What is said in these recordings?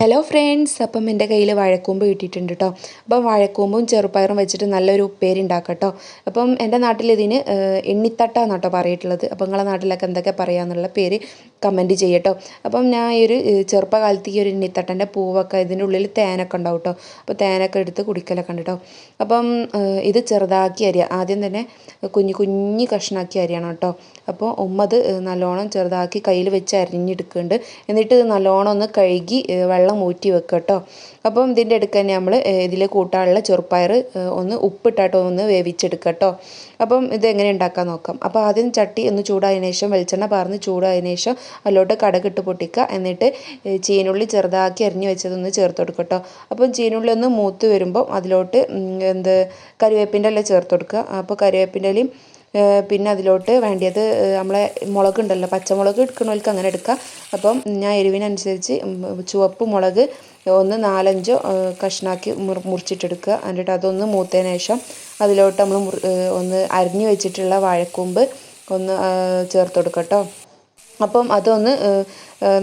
Hello friends അപ്പം എന്റെ കയ്യിൽ വാഴക്കൂമ്പ് കിട്ടിയിട്ടുണ്ട് കേട്ടോ അപ്പം വാഴക്കൂമ്പും ചെറുപ്പയറും വെച്ചിട്ട് നല്ലൊരു ഉപ്പേരി ഉണ്ടാക്കട്ടോ അപ്പം എന്റെ നാട്ടിൽ ഇതിന് എണ്ണിത്തട്ട എന്നാട്ടോ പറയിട്ടുള്ളത്. അപ്പം നിങ്ങളെ നാട്ടിലൊക്കെ എന്തൊക്കെ പറയാമെന്നുള്ള പേര് കമന്റ് ചെയ്യട്ടോ അപ്പം ഞാൻ ഈ ഒരു ചെറുപ്പകാലത്ത് ഈ ഒരു എണ്ണിത്തട്ടന്റെ പൂവൊക്കെ ഇതിന്റെ ഉള്ളിൽ തേനൊക്കെ ഉണ്ടാവും കേട്ടോ അപ്പോൾ തേനൊക്കെ എടുത്ത് കുടിക്കലൊക്കെ ഉണ്ട് കേട്ടോ അപ്പം ഇത് ചെറുതാക്കി അരിയ. ആദ്യം തന്നെ കുഞ്ഞു കുഞ്ഞു കഷ്ണാക്കി അരിയണം കേട്ടോ അപ്പോൾ ഉമ്മത് നല്ലോണം ചെറുതാക്കി കയ്യിൽ വെച്ച് അരിഞ്ഞെടുക്കുന്നുണ്ട്. എന്നിട്ട് നല്ലോണം ഒന്ന് കഴുകി വെള്ളം ഊറ്റി വെക്കുക കേട്ടോ അപ്പം ഇതിന്റെ അടുക്ക് തന്നെ നമ്മൾ ഇതിൽ കൂട്ടാനുള്ള ചെറുപ്പയർ ഒന്ന് ഉപ്പിട്ടാട്ടോ ഒന്ന് വേവിച്ചെടുക്കുക കേട്ടോ അപ്പം ഇത് എങ്ങനെ ഉണ്ടാക്കാൻ നോക്കാം. അപ്പോൾ ആദ്യം ചട്ടി ഒന്ന് ചൂടായതിനു ശേഷം വെളിച്ചെണ്ണ പാർന്ന് ചൂടായതിനു ശേഷം അതിലോട്ട് കടകിട്ട് പൊട്ടിക്കുക. എന്നിട്ട് ചീനുള്ളി ചെറുതാക്കി അരിഞ്ഞു വെച്ചതൊന്ന് ചേർത്ത് കൊടുക്കുക കേട്ടോ അപ്പം ചീനുള്ളി ഒന്ന് മൂത്ത് വരുമ്പോൾ അതിലോട്ട് എന്ത് കരിവേപ്പിന്റെ ഇല ചേർത്ത് കൊടുക്കുക. അപ്പോൾ കരിവേപ്പിന്റെ ഇലയും പിന്നെ അതിലോട്ട് വേണ്ടിയത് നമ്മളെ മുളക് ഉണ്ടല്ലോ പച്ചമുളക് എടുക്കണവർക്ക് അങ്ങനെ എടുക്കാം. അപ്പം ഞാൻ എരിവിനനുസരിച്ച് ചുവപ്പ് മുളക് ഒന്ന് നാലഞ്ചോ കഷ്ണാക്കി മുറിച്ചിട്ടെടുക്കുക. എന്നിട്ട് അതൊന്ന് മൂത്തതിന് ശേഷം അതിലോട്ട് നമ്മൾ ഒന്ന് അരിഞ്ഞു വെച്ചിട്ടുള്ള വാഴക്കൂമ്പ് ഒന്ന് ചേർത്ത് കൊടുക്കാം കേട്ടോ അപ്പം അതൊന്ന്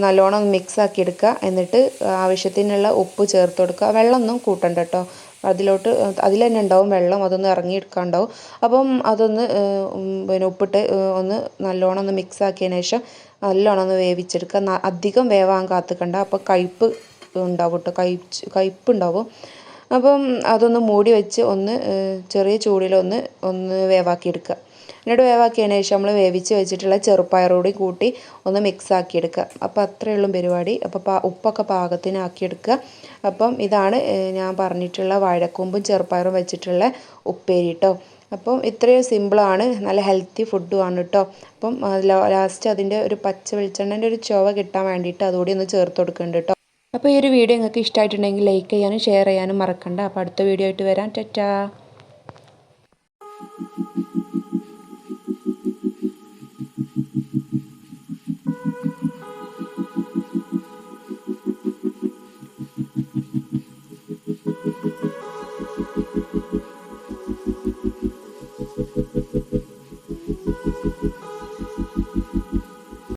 നല്ലോണം മിക്സ് ആക്കി എടുക്കുക. എന്നിട്ട് ആവശ്യത്തിനുള്ള ഉപ്പ് ചേർത്ത് കൊടുക്കുക. വെള്ളമൊന്നും കൂട്ടണ്ട കേട്ടോ അതിലോട്ട് അതിൽ തന്നെ ഉണ്ടാവും വെള്ളം. അതൊന്ന് ഇറങ്ങിയെടുക്കാണ്ടാവും. അപ്പം അതൊന്ന് പിന്നെ ഉപ്പിട്ട് ഒന്ന് നല്ലോണം ഒന്ന് മിക്സ് ആക്കിയതിന് ശേഷം നല്ലോണം ഒന്ന് വേവിച്ചെടുക്കുക. അധികം വേവാൻ കാത്തുക്കണ്ട. അപ്പോൾ കയ്പ്പ് ഉണ്ടാവും കേട്ടോ കയ്പ്പ് കയ്പ്പ് ഉണ്ടാവും. അപ്പം അതൊന്ന് മൂടി വെച്ച് ഒന്ന് ചെറിയ ചൂടിലൊന്ന് ഒന്ന് വേവാക്കി എടുക്കുക എന്നിട്ട് വേവാക്കിയതിന് ശേഷം നമ്മൾ വേവിച്ച് വെച്ചിട്ടുള്ള ചെറുപ്പയറോടി കൂട്ടി ഒന്ന് മിക്സ് ആക്കി എടുക്കുക അത്രയേ ഉള്ളൂ പരിപാടി. അപ്പോൾ ഉപ്പൊക്കെ പാകത്തിനാക്കി എടുക്കുക അപ്പം ഇതാണ് ഞാൻ പറഞ്ഞിട്ടുള്ള വാഴക്കൂമ്പും ചെറുപ്പയറും വെച്ചിട്ടുള്ള ഉപ്പേരി കേട്ടോ അപ്പം ഇത്രയും സിമ്പിളാണ് നല്ല ഹെൽത്തി ഫുഡും ആണ് കേട്ടോ അപ്പം ലാസ്റ്റ് അതിന്റെ ഒരു പച്ച വെളിച്ചെണ്ണന്റെ ഒരു ചുവ കിട്ടാൻ വേണ്ടിയിട്ട് അതുകൂടി ഒന്ന് ചേർത്ത് കൊടുക്കുന്നുണ്ട് കേട്ടോ അപ്പോൾ ഈ ഒരു വീഡിയോ നിങ്ങൾക്ക് ഇഷ്ടമായിട്ടുണ്ടെങ്കിൽ ലൈക്ക് ചെയ്യാനും ഷെയർ ചെയ്യാനും മറക്കണ്ട അപ്പോൾ അടുത്ത വീഡിയോ ആയിട്ട് വരാം ടാറ്റാ